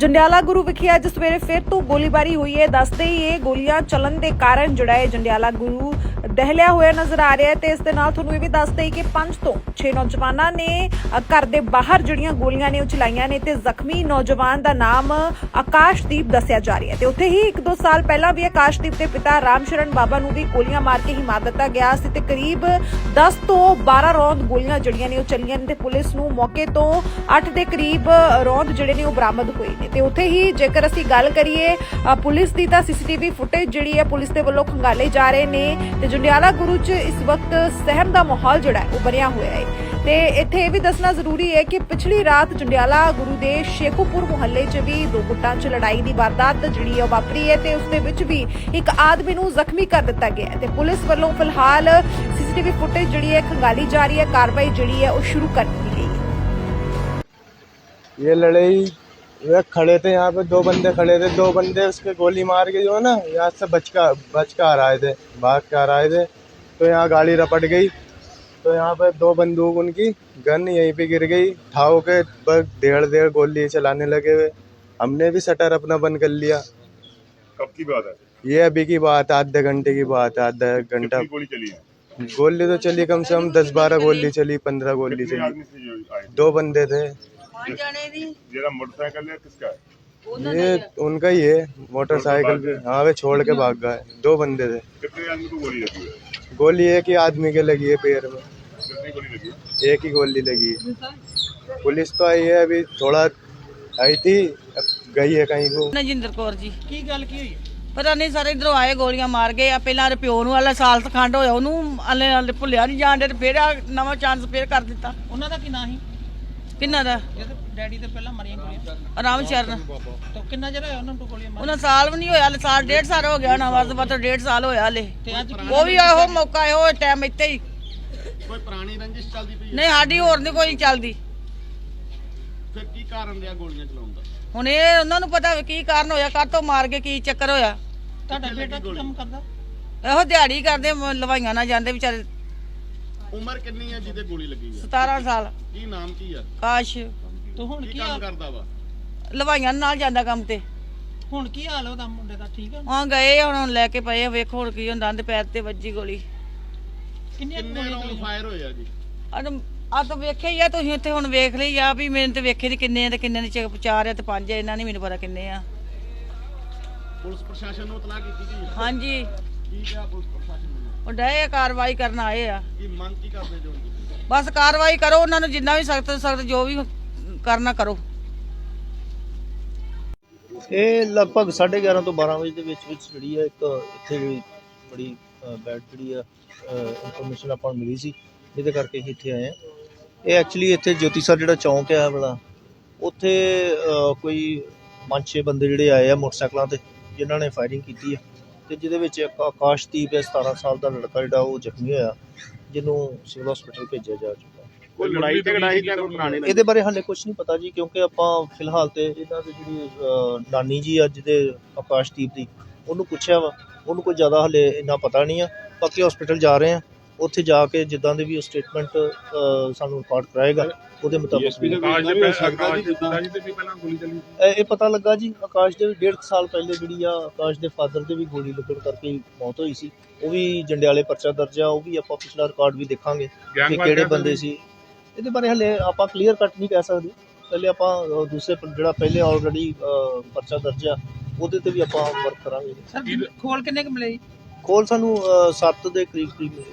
ਜੰਡਿਆਲਾ ਗੁਰੂ ਵਿਖੇ ਅੱਜ ਸਵੇਰੇ ਫਿਰ ਤੋਂ ਗੋਲੀਬਾਰੀ ਹੋਈ ਹੈ। ਦੱਸਦੇ ਹੀ ਇਹ ਗੋਲੀਆਂ ਚੱਲਣ ਦੇ ਕਾਰਨ ਜਿਹੜਾ ਹੈ ਜੰਡਿਆਲਾ ਗੁਰੂ ਦਹਿਲਿਆ ਹੋਇਆ ਨਜ਼ਰ ਆ ਰਿਹਾ ਹੈ ਤੇ ਇਸ ਦੇ ਨਾਲ ਤੁਹਾਨੂੰ ਇਹ ਵੀ ਦੱਸਦੇ ਹੀ ਕਿ ਪੰਜ ਤੋਂ 6 ਨੌਜਵਾਨਾਂ ਨੇ ਘਰ ਦੇ ਬਾਹਰ ਜਿਹੜੀਆਂ ਗੋਲੀਆਂ ਨੇ ਉਹ ਚਲਾਈਆਂ ਨੇ ਤੇ ਜ਼ਖਮੀ ਨੌਜਵਾਨ ਦਾ ਨਾਮ ਆਕਾਸ਼ਦੀਪ ਦੱਸਿਆ ਜਾ ਰਿਹਾ ਹੈ। ਤੇ ਉੱਥੇ ਹੀ 1-2 ਸਾਲ ਪਹਿਲਾਂ ਵੀ ਆਕਾਸ਼ਦੀਪ ਦੇ ਪਿਤਾ ਰਾਮ ਸ਼ਰਨ ਬਾਬਾ ਨੂੰ ਵੀ ਗੋਲੀਆਂ ਮਾਰ ਕੇ ਹੀ ਮਾਰ ਦਿੱਤਾ ਗਿਆ ਸੀ ਤੇ ਕਰੀਬ 10 ਤੋਂ 12 ਰੌਂਦ ਗੋਲੀਆਂ ਜਿਹੜੀਆਂ ਨੇ ਉਹ ਚੱਲੀਆਂ ਨੇ ਤੇ ਪੁਲਿਸ ਨੂੰ ਮੌਕੇ ਤੋਂ 8 ਦੇ ਕਰੀਬ ਰੌਂਦ ਜਿਹੜੇ ਨੇ ਉਹ ਬਰਾਮਦ ਹੋਏ ਨੇ। ਤੇ ਉੱਥੇ ਹੀ ਜੇਕਰ ਅਸੀਂ ਗੱਲ ਕਰੀਏ ਪੁਲਿਸ ਦੀ ਤਾਂ ਸੀਸੀਟੀਵੀ ਫੁਟੇਜ ਜਿਹੜੀ ਹੈ ਪੁਲਿਸ ਦੇ ਵੱਲੋਂ ਖੰਗਾਲੇ ਜਾ ਰਹੇ ਨੇ ਤੇ ਜੰਡਿਆਲਾ ਗੁਰੂ 'ਚ ਇਸ ਵਕਤ ਸਹਿਮ ਦਾ ਮਾਹੌਲ ਜਿਹੜਾ ਉਹ ਬਣਿਆ ਹੋਇਆ ਹੈ। ਤੇ ਇੱਥੇ ਇਹ ਵੀ ਦੱਸਣਾ ਜ਼ਰੂਰੀ ਹੈ ਕਿ ਪਿਛਲੀ ਰਾਤ ਜੰਡਿਆਲਾ ਗੁਰੂ ਦੇ ਸ਼ੇਖੂਪੁਰ ਮੁਹੱਲੇ 'ਚ ਵੀ ਦੋ ਗੁੱਟਾਂ 'ਚ ਲੜਾਈ ਦੀ ਵਾਰਦਾਤ ਜਿਹੜੀ ਹੈ ਵਾਪਰੀ ਹੈ ਤੇ ਉਸ ਦੇ ਵਿੱਚ ਵੀ ਇੱਕ ਆਦਮੀ ਨੂੰ ਜ਼ਖਮੀ ਕਰ ਦਿੱਤਾ ਗਿਆ ਤੇ ਪੁਲਿਸ ਵੱਲੋਂ ਫਿਲਹਾਲ ਸੀਸੀਟੀਵੀ ਫੁਟੇਜ ਜਿਹੜੀ ਹੈ ਖੰਗਾਲੀ ਜਾ ਰਹੀ ਹੈ, ਕਾਰਵਾਈ ਜਿਹੜੀ ਹੈ, ਉਹ ਸ਼ੁਰੂ ਕਰ ਦਿੱਤੀ ਗਈ ਹੈ। ਇਹ ਲੜਾਈ वे खड़े थे यहाँ पे दो बंदे खड़े थे दो बंदे उसके गोली मार के जो है ना यहाँ से बच का बच के आ रहे थे भाग के आ रहे थे तो यहाँ गाड़ी रपट गई तो यहाँ पे दो बंदूक उनकी गन यहीं पे गिर गई ठाव के बस डेढ़ डेढ़ गोली चलाने लगे हुए हमने भी शटर अपना बंद कर लिया। कब की बात है? ये अभी की बात है आधे घंटे की बात है आधा घंटा। गोली चली है? गोली तो चली कम से कम दस बारह गोली चली पंद्रह गोली चली। दो बंदे से ये आए दो बंदे थे जरा मोटरसाइकिल है किसका है ये उनका ही है मोटरसाइकिल भी हाँ वे छोड़ के भाग गए दो बंदे थे कितने आदमी को गोली लगी है गोली एक ही आदमी के लगी है पैर में कितनी गोली लगी है एक ही गोली लगी है पुलिस तो आई है अभी थोड़ा आई थी अब गई है कहीं को ਨਜਿੰਦਰ ਕੌਰ ਜੀ ਕੀ ਗੱਲ ਕੀ ਹੋਈ ਪਤਾ ਨਹੀਂ ਸਾਰੇ ਇਧਰੋਂ ਆਏ ਗੋਲੀਆਂ ਮਾਰ ਗਏ ਆ ਪਹਿਲਾਂ ਦੇ ਪਿਓ ਨੂੰ ਵਾਲਾ ਸਾਲ ਖੰਡ ਹੋਇਆ ਉਹਨੂੰ ਹਲੇ ਹਲੇ ਭੁੱਲਿਆ ਨਹੀਂ ਜਾਣ ਦੇ ਤੇ ਫਿਰ ਆ ਨਵਾਂ ਚਾਂਸ ਫੇਰ ਕਰ ਦਿੱਤਾ ਉਹਨਾਂ ਦਾ ਕੀ ਨਾਂ ਸੀ ਕਿੰਨਾ ਦਾ? ਡੈਡੀ ਦੇ ਪਹਿਲਾਂ ਮਰੀਆਂ ਗੋਲੀਆਂ। ਆਰਾਮ ਚਰਨ ਤਾਂ ਕਿੰਨਾ ਚਿਰ ਹੋਇਆ ਉਹਨਾਂ ਨੂੰ ਗੋਲੀਆਂ ਮਾਰ ਉਹਨਾਂ ਸਾਲ ਵੀ ਨਹੀਂ ਹੋਇਆ ਹਲੇ ਸਾਲ ਡੇਢ ਸਾਲ ਹੋ ਗਿਆ ਨਾ ਵਰਦ ਬਤ ਡੇਢ ਸਾਲ ਹੋਇਆ ਹਲੇ। ਤੇ ਅੱਜ ਉਹ ਵੀ ਇਹੋ ਮੌਕਾ ਇਹੋ ਟਾਈਮ ਇੱਥੇ ਹੀ। ਕੋਈ ਪੁਰਾਣੀ ਰੰਜਿਸ਼ ਚੱਲਦੀ ਪਈ ਨਹੀਂ ਸਾਡੀ ਹੋਰ ਨਹੀਂ ਕੋਈ ਚੱਲਦੀ। ਫਿਰ ਕੀ ਕਾਰਨ ਰਿਹਾ ਗੋਲੀਆਂ ਚਲਾਉਣ ਦਾ? ਹੁਣ ਇਹ ਉਹਨਾਂ ਨੂੰ ਪਤਾ ਵੀ ਕੀ ਕਾਰਨ ਹੋਇਆ ਕਾਹ ਤੋਂ ਮਾਰ ਕੇ ਕੀ ਚੱਕਰ ਹੋਇਆ। ਤੁਹਾਡਾ ਬੇਟਾ ਕੀ ਕੰਮ ਕਰਦਾ? ਇਹੋ ਦਿਹਾੜੀ ਕਰਦੇ ਮ- ਲਵਾਈਆਂ ਨਾ ਜਾਂਦੇ ਵਿਚਾਰੇ। ਉਮਰ ਕਿੰਨੀ ਹੈ ਜਿਹਦੇ ਗੋਲੀ ਲੱਗੀ ਹੈ 17 ਸਾਲ। ਕੀ ਨਾਮ ਕੀ ਆ? ਕਾਸ਼ ਤੂੰ ਹੁਣ ਕੀ ਕੀ ਕੰਮ ਹਾਲ ਕਰਦਾ ਵਾ? ਲਵਾਈਆਂ ਨਾਲ ਜਾਂਦਾ ਕੰਮ ਤੇ। ਹੁਣ ਕੀ ਹਾਲ ਉਹਦਾ ਮੁੰਡੇ ਦਾ ਠੀਕ ਹੈ ਹਾਂ ਗਏ ਆ, ਹੁਣ ਲੈ ਕੇ ਪਏ ਆ, ਵੇਖੋ ਹੁਣ ਕੀ ਹੁੰਦਾ ਤੇ ਪੈਰ ਤੇ ਵੱਜੀ ਗੋਲੀ। ਕਿੰਨੀਆਂ ਕੁ ਕਿੰਨੇ ਗੋਲੀਆਂ ਰਾਉਂਡ ਚੱਲੀਆਂ? ਫਾਇਰ ਹੋਏ ਆ ਜੀ? ਆ ਆ ਤਾਂ ਵੇਖਿਆ ਹੀ ਆ ਤੁਸੀਂ ਇੱਥੇ ਹੁਣ ਵੇਖ ਲਈ ਆ ਵੀ ਮੈਨੂੰ ਤੇ ਵੇਖੇ ਦੀ ਕਿੰਨੇ ਆ ਤੇ ਕਿੰਨੇ ਨੇ ਚ- ਚਾਰ ਆ ਤੇ ਪੰਜ ਆ ਇਹਨਾਂ ਨਹੀਂ ਮੈਨੂੰ ਪਤਾ ਕਿੰਨੇ ਆ। ਪੁਲਿਸ ਪ੍ਰਸ਼ਾਸਨ ਨੂੰ ਇਤਲਾਹ ਕੀਤੀ ਗਈ ਹੈ? ਹਾਂਜੀ। ਕੀ ਕਿਹਾ ਪੁਲਿਸ ਪ੍ਰਸ਼ਾਸਨ ਨੇ ਉਹ ਡਏ ਆ ਕਾਰਵਾਈ ਕਰਨ ਆਏ ਆ। ਕੀ ਮੰਗ ਕੀ ਕਰਦੇ ਜੋ ਤੁਸੀਂ? ਬਸ ਕਾਰਵਾਈ ਕਰੋ ਉਹਨਾਂ ਨੂੰ ਜਿੰਨਾ ਵੀ ਸਖਤ ਸਖਤ ਜੋ ਵੀ ਕਰਨਾ ਕਰੋ। ਇਹ ਲਗਭਗ 11:30 ਤੋਂ 12 ਵਜੇ ਦੇ ਵਿੱਚ ਵਿੱਚ ਜਿਹੜੀ ਹੈ ਇੱਕ ਇੱਥੇ ਜਿਹੜੀ ਬੜੀ ਬੈਡ ਜਿਹੜੀ ਆ ਇਨਫੋਰਮੇਸ਼ਨ ਆਪਾਂ ਨੂੰ ਮਿਲੀ ਸੀ ਜਿਹਦੇ ਕਰਕੇ ਅਸੀਂ ਇੱਥੇ ਆਏ ਆ ਇਹ ਐਕਚੁਅਲੀ ਇੱਥੇ ਜੋਤੀ ਸਰ ਜਿਹੜਾ ਚੌਂਕ ਹੈ ਵਾਲਾ ਉੱਥੇ ਕੋਈ ਪੰਜ ਛੇ ਬੰਦੇ ਜਿਹੜੇ ਆਏ ਆ ਮੋਟਰਸਾਈਕਲਾਂ ਤੇ ਜਿਨ੍ਹਾਂ ਨੇ ਫਾਇਰਿੰਗ ਕੀਤੀ ਹੈ ਤੇ ਜਿਹਦੇ ਵਿੱਚ ਇੱਕ ਆਕਾਸ਼ਦੀਪ ਹੈ 17 ਸਾਲ ਦਾ ਲੜਕਾ ਜਿਹੜਾ ਉਹ ਜ਼ਖਮੀ ਹੋਇਆ ਜਿਹਨੂੰ ਸਿਵਲ ਹਸਪੀਟਲ ਭੇਜਿਆ ਜਾ ਚੁੱਕਾ। ਇਹਦੇ ਬਾਰੇ ਹਾਲੇ ਕੁਝ ਨਹੀਂ ਪਤਾ ਜੀ ਕਿਉਂਕਿ ਆਪਾਂ ਫਿਲਹਾਲ ਤੇ ਇਹਨਾਂ ਦੀ ਜਿਹੜੀ ਨਾਨੀ ਜੀ ਅੱਜ ਦੇ ਆਕਾਸ਼ਦੀਪ ਦੀ ਉਹਨੂੰ ਪੁੱਛਿਆ ਵਾ ਉਹਨੂੰ ਕੋਈ ਜ਼ਿਆਦਾ ਹਾਲੇ ਇੰਨਾ ਪਤਾ ਨਹੀਂ ਆ। ਬਾਕੀ ਹਸਪੀਟਲ ਜਾ ਰਹੇ ਆ। ਉੱਥੇ ਜਾ ਕੇ ਜਿੱਦਾਂ ਦੇ ਵੀ ਉਹ ਸਟੇਟਮੈਂਟ ਸਾਨੂੰ ਰਿਕਾਰਡ ਕਰਾਏਗਾ ਉਹਦੇ ਮੁਤਾਬਕ ਜੀ ਇਹ ਪਤਾ ਲੱਗਾ ਜੀ ਆਕਾਸ਼ ਦੇ ਵੀ ਡੇਢ ਕੁ ਸਾਲ ਪਹਿਲੇ ਜਿਹੜੀ ਆ ਆਕਾਸ਼ ਦੇ ਫਾਦਰ ਦੇ ਵੀ ਗੋਲੀ ਲੱਗਣ ਕਰਕੇ ਮੌਤ ਹੋਈ ਸੀ। ਉਹ ਵੀ ਜੰਡਿਆਲੇ ਪਰਚਾ ਦਰਜ ਉਹ ਵੀ ਆਪਾਂ ਪਿਛਲਾ ਰਿਕਾਰਡ ਵੀ ਦੇਖਾਂਗੇ ਕਿ ਕਿਹੜੇ ਬੰਦੇ ਸੀ। ਇਹਦੇ ਬਾਰੇ ਹਲੇ ਆਪਾਂ ਕਲੀਅਰ ਕੱਟ ਨਹੀਂ ਕਹਿ ਸਕਦੇ। ਪਹਿਲੇ ਆਪਾਂ ਦੂਸਰੇ ਜਿਹੜਾ ਪਹਿਲੇ ਆਲਰੇਡੀ ਪਰਚਾ ਦਰਜ ਉਹਦੇ ਤੇ ਵੀ ਆਪਾਂ ਵਰਕ ਕਰਾਂਗੇ। ਖੋਲ ਕਿੰਨੇ ਕੁ ਮਿਲੇ ਜੀ? ਖੋਲ ਸਾਨੂੰ 7 ਦੇ ਕਰੀਬ ਕਰੀਬ ਮਿਲੇ।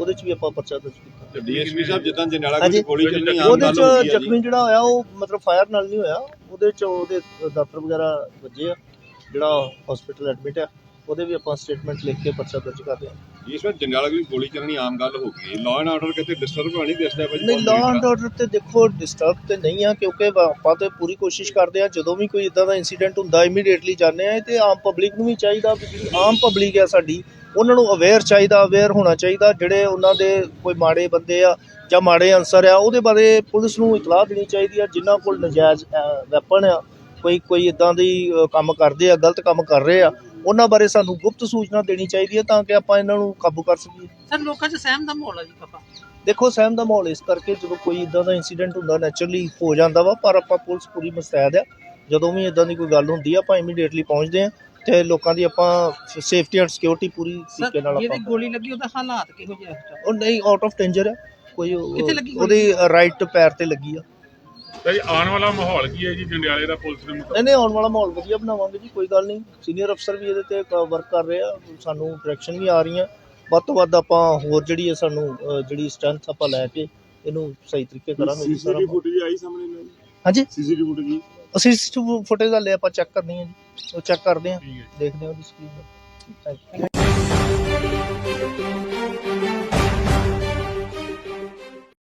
ਉਹਦੇ 'ਚ ਵੀ ਆਪਾਂ ਪਰਚਾ ਦਰਜ ਕੀਤਾ। ਡੀਐਸਪੀ ਸਾਹਿਬ ਜਿੱਦਾਂ ਹਾਂਜੀ। ਗੋਲੀ ਚੱਲਣੀ ਉਹਦੇ 'ਚ ਜ਼ਖਮੀ ਜਿਹੜਾ ਹੋਇਆ ਉਹ ਮਤਲਬ ਫਾਇਰ ਨਾਲ ਨਹੀਂ ਹੋਇਆ। ਉਹਦੇ 'ਚ ਉਹਦੇ ਦਾਤਰ ਵਗੈਰਾ ਵੱਜੇ ਆ। ਜਿਹੜਾ ਹਸਪੀਟਲ ਐਡਮਿਟ ਆ ਉਹਦੇ ਵੀ ਆਪਾਂ ਸਟੇਟਮੈਂਟ ਲਿਖ ਕੇ ਪਰਚਾ ਦਰਜ ਕਰਦੇ ਆ ਇਸ ਵਾਰ ਜੰਡਿਆਲਾ ਦੀ ਗੋਲੀ ਚੱਲਣੀ ਆਮ ਗੱਲ ਹੋ ਗਈ। ਲਾਅ ਐਂਡ ਆਰਡਰ ਕਿਤੇ ਡਿਸਟਰਬ ਹੋਣੀ ਦਿਸਦਾ ਭਾਜੀ ਨਹੀਂ ਲਾਅ ਐਂਡ ਆਰਡਰ ਤੇ ਦੇਖੋ ਡਿਸਟਰਬ ਤੇ ਨਹੀਂ ਆ ਕਿਉਂਕਿ ਵਾ- ਆਪਾਂ ਤੇ ਪੂਰੀ ਕੋਸ਼ਿਸ਼ ਕਰਦੇ ਆ ਜਦੋਂ ਵੀ ਕੋਈ ਇਦਾਂ ਦਾ ਇਨਸੀਡੈਂਟ ਹੁੰਦਾ ਇਮੀਡੀਏਟਲੀ ਜਾਂਦੇ ਆ ਤੇ ਆਮ ਪਬਲਿਕ ਨੂੰ ਵੀ ਚਾਹੀਦਾ ਵੀ ਜਿਹੜੀ ਆਮ ਪਬਲਿਕ ਆ ਸਾਡੀ। ਉਹਨਾਂ ਨੂੰ ਅਵੇਅਰ ਚਾਹੀਦਾ ਅਵੇਅਰ ਹੋਣਾ ਚਾਹੀਦਾ ਜਿਹੜੇ ਉਹਨਾਂ ਦੇ ਕੋਈ ਮਾੜੇ ਬੰਦੇ ਆ ਜਾਂ ਮਾੜੇ ਅਨਸਰ ਆ ਉਹਦੇ ਬਾਰੇ ਪੁਲਿਸ ਨੂੰ ਇਤਲਾਹ ਦੇਣੀ ਚਾਹੀਦੀ ਆ ਜਿਨ੍ਹਾਂ ਕੋਲ ਨਜਾਇਜ਼ ਵੈਪਨ ਆ ਕੋਈ ਕੋਈ ਇਦਾਂ ਦੀ ਕੰਮ ਕਰਦੇ ਆ ਗਲਤ ਕੰਮ ਕਰ ਰਹੇ ਆ ਉਹਨਾਂ ਬਾਰੇ ਸਾਨੂੰ ਗੁਪਤ ਸੂਚਨਾ ਦੇਣੀ ਚਾਹੀਦੀ ਹੈ ਤਾਂ ਕਿ ਆਪਾਂ ਇਹਨਾਂ ਨੂੰ ਕਾਬੂ ਕਰ ਸਕੀਏ। ਸਰ ਲੋਕਾਂ 'ਚ ਸਹਿਮ ਦਾ ਮਾਹੌਲ ਆ ਜੀ ਪਾਪਾ। ਦੇਖੋ ਸਹਿਮ ਦਾ ਮਾਹੌਲ ਇਸ ਕਰਕੇ ਜਦੋਂ ਕੋਈ ਇਦਾਂ ਦਾ ਇਨਸੀਡੈਂਟ ਹੁੰਦਾ ਨੈਚੁਰਲੀ ਹੋ ਜਾਂਦਾ ਵਾ ਪਰ ਆਪਾਂ ਪੁਲਿਸ ਪੂਰੀ ਮੁਸਤੈਦ ਆ। ਜਦੋਂ ਵੀ ਇਦਾਂ ਦੀ ਕੋਈ ਗੱਲ ਹੁੰਦੀ ਆ ਆਪਾਂ ਇਮੀਡੀਏਟਲੀ ਪਹੁੰਚਦੇ ਆ। ਤੇ ਲੋਕਾਂ ਦੀ ਆਪਾਂ ਸੇਫਟੀ ਐਂਡ ਸਿਕਿਉਰਿਟੀ ਪੂਰੀ ਤਰੀਕੇ ਨਾਲ ਜਿਹਦੀ ਆਪਾਂ ਗੋਲੀ ਲੱਗੀ ਉਹਦਾ ਹਾਲਾਤ ਕਿਹੋ ਜਿਹਾ? ਉਹ ਨਹੀਂ ਆਊਟ ਆਫ ਡੇਂਜਰ ਆ। ਕੋਈ ਉਹ- ਕਿੱਥੇ ਲੱਗੀ ਗੋਲੀ? ਉਹਦੀ ਰਾਈਟ ਪੈਰ ਤੇ ਲੱਗੀ ਆ। ਤਾਂ ਜੀ ਆਉਣ ਵਾਲਾ ਮਾਹੌਲ ਕੀ ਹੈ ਜੀ? ਜੰਡਿਆਲੇ ਦਾ ਪੁਲਿਸ ਦੇ ਮੁਤਾਬਕ? ਨਹੀਂ ਨਹੀਂ ਆਉਣ ਵਾਲਾ ਮਾਹੌਲ ਵਧੀਆ ਬਣਾਵਾਂਗੇ ਜੀ ਕੋਈ ਗੱਲ ਨਹੀਂ। ਸੀਨੀਅਰ ਅਫਸਰ ਵੀ ਇਹਦੇ ਤੇ ਵਰਕ ਕਰ ਰਹੇ ਆ। ਸਾਨੂੰ ਡਾਇਰੈਕਸ਼ਨ ਵੀ ਆ ਰਹੀਆਂ। ਵੱਧ ਤੋਂ ਵੱਧ ਆਪਾਂ ਹੋਰ ਜਿਹੜੀ ਹੈ ਸਾਨੂੰ ਅ, ਜਿਹੜੀ ਸਟਰੈਂਥ ਆਪਾਂ ਲੈ ਕੇ ਇਹਨੂੰ ਸਹੀ ਤਰੀਕੇ ਕਰਾਂਗੇ ਜੀ ਸਾਰਾ ਸੀਸੀਟੀਵੀ ਫੁਟੇਜ ਆਈ ਸਾਹਮਣੇ ਹਾਂਜੀ? CCTV footage? ਅਸੀਂ ਫੁਟੇਜ ਦਾ ਲੈ ਆਪਾਂ ਚੈੱਕ ਕਰਨੀ ਹੈ ਜੀ। ਉਹ ਚੈੱਕ ਕਰਦੇ ਹੈ ਦੇਖਦੇ ਹਾਂ ਉਹਦੀ ਸਕਰੀਨ